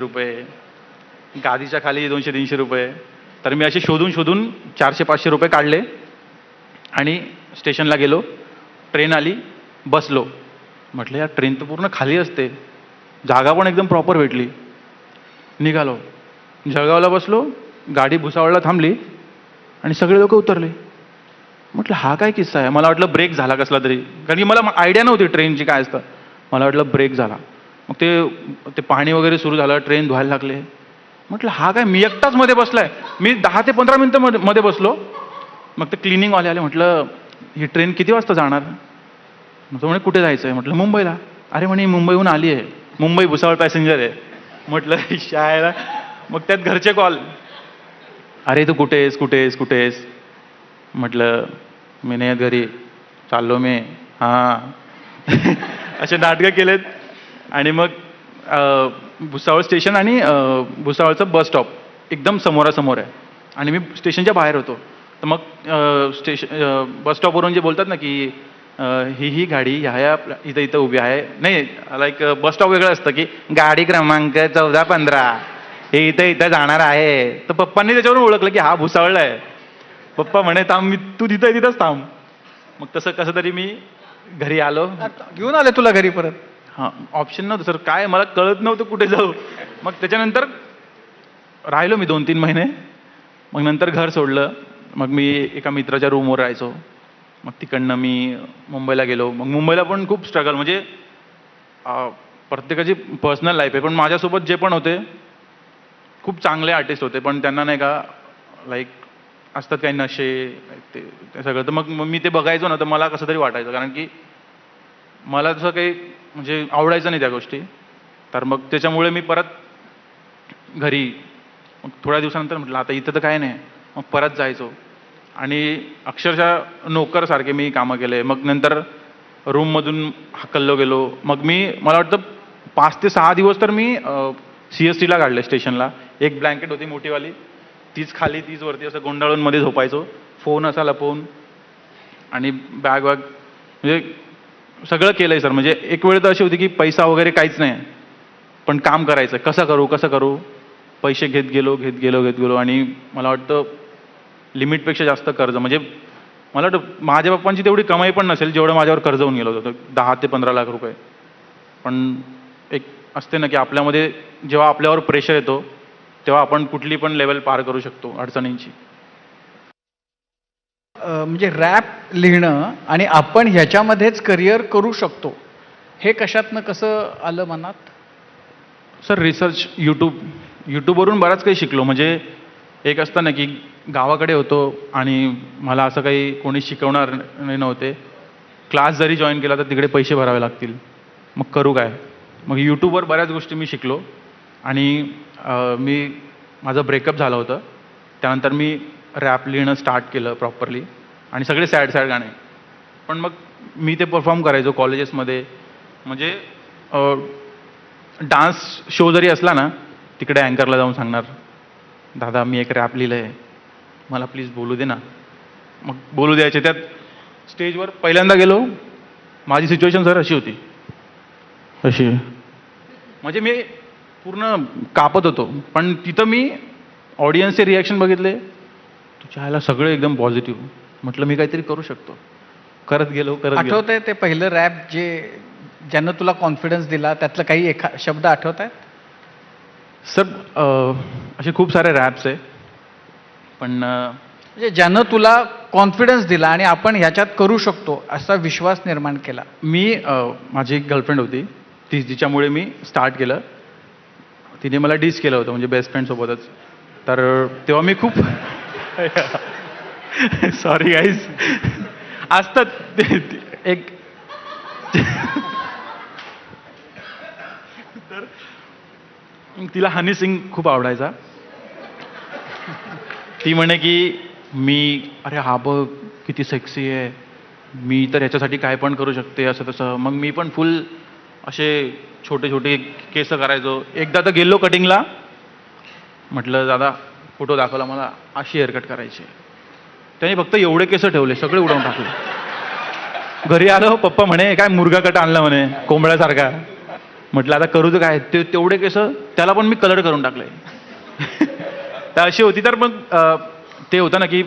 रुपये. गादीच्या खाली दोनशे तीनशे रुपये. तर मी असे शोधून शोधून चारशे पाचशे रुपये काढले आणि स्टेशनला गेलो. ट्रेन आली बसलो. म्हटलं यार ट्रेन तर पूर्ण खाली असते. जागा पण एकदम प्रॉपर भेटली. निघालो. जळगावला बसलो गाडी भुसावळला थांबली आणि सगळे लोक उतरले. म्हटलं हा काय किस्सा आहे? मला वाटलं ब्रेक झाला कसला तरी. कारण की मला आयडिया नव्हती ट्रेनची काय असतं. मला वाटलं ब्रेक झाला. मग ते ते पाणी वगैरे सुरू झालं ट्रेन धुवायला लागले. म्हटलं हा काय मी एकटाच मध्ये बसलाय. मी दहा ते पंधरा मिनटं मध्ये मध्ये बसलो. मग ते क्लिनिंगवाले आले म्हटलं ही ट्रेन किती वाजता जाणार? मग तो म्हणे कुठे जायचं आहे म्हटलं मुंबईला. अरे म्हणे मुंबईहून आली आहे मुंबई भुसावळ पॅसेंजर आहे. म्हटलं शाळेला. मग त्यात घरचे कॉल अरे तू कुठे आहेस कुठे आहेस कुठे आहेस म्हटलं मी नाही घरी. चाललो मी. हां. असे नाटकं केलेत. आणि मग भुसावळ स्टेशन आणि भुसावळचं बस स्टॉप एकदम समोरासमोर आहे. आणि मी स्टेशनच्या बाहेर होतो. तर मग स्टेशन बस स्टॉपवरून जे बोलतात ना की ही ही गाडी ह्या ह्या इथं इथं उभी आहे. नाही लाईक बस स्टॉप वेगळं असतं की गाडी क्रमांक चौदा पंधरा हे इथं इथं जाणार आहे. तर पप्पांनी त्याच्यावरून ओळखलं की हा भुसावळला आहे. पप्पा म्हणे थांब मी तू तिथं आहे, तिथंच थांब. मग तसं कसं तरी मी घरी आलो. घेऊन आले तुला घरी परत? हां ऑप्शन नव्हतं सर काय मला कळत नव्हतं कुठे जाऊ. मग त्याच्यानंतर राहिलो मी दोन तीन महिने. मग नंतर घर सोडलं. मग मी एका मित्राच्या रूमवर राहायचो. मग तिकडनं मी मुंबईला गेलो. मग मुंबईला पण खूप स्ट्रगल म्हणजे प्रत्येकाची पर्सनल लाईफ आहे. पण माझ्यासोबत जे पण होते खूप चांगले आर्टिस्ट होते. पण त्यांना नाही का लाईक असतात काही नशे ते सगळं. तर मग मग मी ते बघायचो ना तर मला कसं तरी वाटायचं. कारण की मला तसं काही म्हणजे आवडायचं नाही त्या गोष्टी. तर मग त्याच्यामुळे मी परत घरी मग थोड्या दिवसानंतर म्हटलं आता इथं तर काय नाही. मग परत जायचो. आणि अक्षरशः नोकरसारखे मी कामं केले. मग नंतर रूममधून हकललो गेलो. मग मी मला वाटतं पाच ते सहा दिवस तर मी सी एस टीला काढले स्टेशनला. एक ब्लँकेट होती मोठीवाली. तीच खाली तीच वरती असं गोंडाळून मध्ये झोपायचो. फोन असा लपवून. आणि बॅग वॅग म्हणजे सगळं केलं आहे सर. म्हणजे एक वेळ तर अशी होती की पैसा वगैरे काहीच नाही. पण काम करायचं. कसं करू कसं करू? पैसे घेत गेलो घेत गेलो घेत गेलो आणि मला वाटतं लिमिटपेक्षा जास्त कर्ज. म्हणजे मला वाटतं माझ्या पप्पांची तेवढी कमाई पण नसेल जेवढं माझ्यावर कर्ज होऊन गेलं होतं. दहा ते पंधरा लाख रुपये. पण एक असते ना की आपल्यामध्ये जेव्हा आपल्यावर प्रेशर येतो तेव्हा आपण कुठली पण लेवल पार करू शकतो अडचणींची. म्हणजे रॅप लिहिणं आणि आपण ह्याच्यामध्येच करिअर करू शकतो. हे कशातनं कसं आलं मनात? सर रिसर्च यूट्यूब यूट्यूबवरून बराच काही शिकलो. म्हणजे एक असतं ना की गावाकडे होतो आणि मला असं काही कोणी शिकवणार नव्हते. क्लास जरी जॉईन केला तर तिकडे पैसे भरावे लागतील. मग करू काय? मग यूट्यूबवर बऱ्याच गोष्टी मी शिकलो. आणि मी माझं ब्रेकअप झालं होतं. त्यानंतर मी रॅप लिहिणं स्टार्ट केलं प्रॉपरली आणि सगळे सॅड सॅड गाणे. पण मग मी ते परफॉर्म करायचो कॉलेजेसमध्ये म्हणजे डान्स शो जरी असला ना तिकडे अँकरला जाऊन सांगणार दादा मी एक रॅप लिहिलं आहे मला प्लीज बोलू दे ना. मग बोलू द्यायचे. त्यात स्टेजवर पहिल्यांदा गेलो माझी सिच्युएशन सर अशी होती. अशी. म्हणजे मी पूर्ण कापत होतो. पण तिथं मी ऑडियन्सचे रिॲक्शन बघितले. तुझ्या ह्याला सगळे एकदम पॉझिटिव्ह म्हटलं मी काहीतरी करू शकतो. करत गेलो करत गेलो. आठवतंय ते पहिलं रॅप जे ज्यानं तुला कॉन्फिडन्स दिला त्यातलं काही एखा शब्द आठवत आहेत सर अ, असे खूप सारे रॅप्स आहे. पण म्हणजे ज्यानं तुला कॉन्फिडन्स दिला आणि आपण ह्याच्यात करू शकतो असा विश्वास निर्माण केला. मी माझी एक गर्लफ्रेंड होती. ती जिच्यामुळे मी स्टार्ट केलं. तिने मला डिस केलं होतं म्हणजे बेस्ट फ्रेंडसोबतच तर तेव्हा मी खूप सॉरी गाईज असतात ते- एक तर तिला हनी सिंग खूप आवडायचा. ती म्हणे की मी अरे हा बघ किती सेक्सी आहे. मी तर याच्यासाठी काय पण करू शकते असं तसं. मग मी पण फुल असे छोटे छोटे केस करायचो. एकदा तर गेलो कटिंगला म्हटलं दादा फोटो दाखवला मला अशी हेअरकट करायची आहे. त्याने फक्त एवढे केस ठेवले सगळे उडवून टाकले. घरी आलो पप्पा म्हणे काय मुर्गा कट आणला म्हणे कोंबड्यासारखा. म्हटलं आता करू तर काय? ते तेवढे केस त्याला पण मी कलर करून टाकले. तर अशी होती. तर मग ते होतं ना की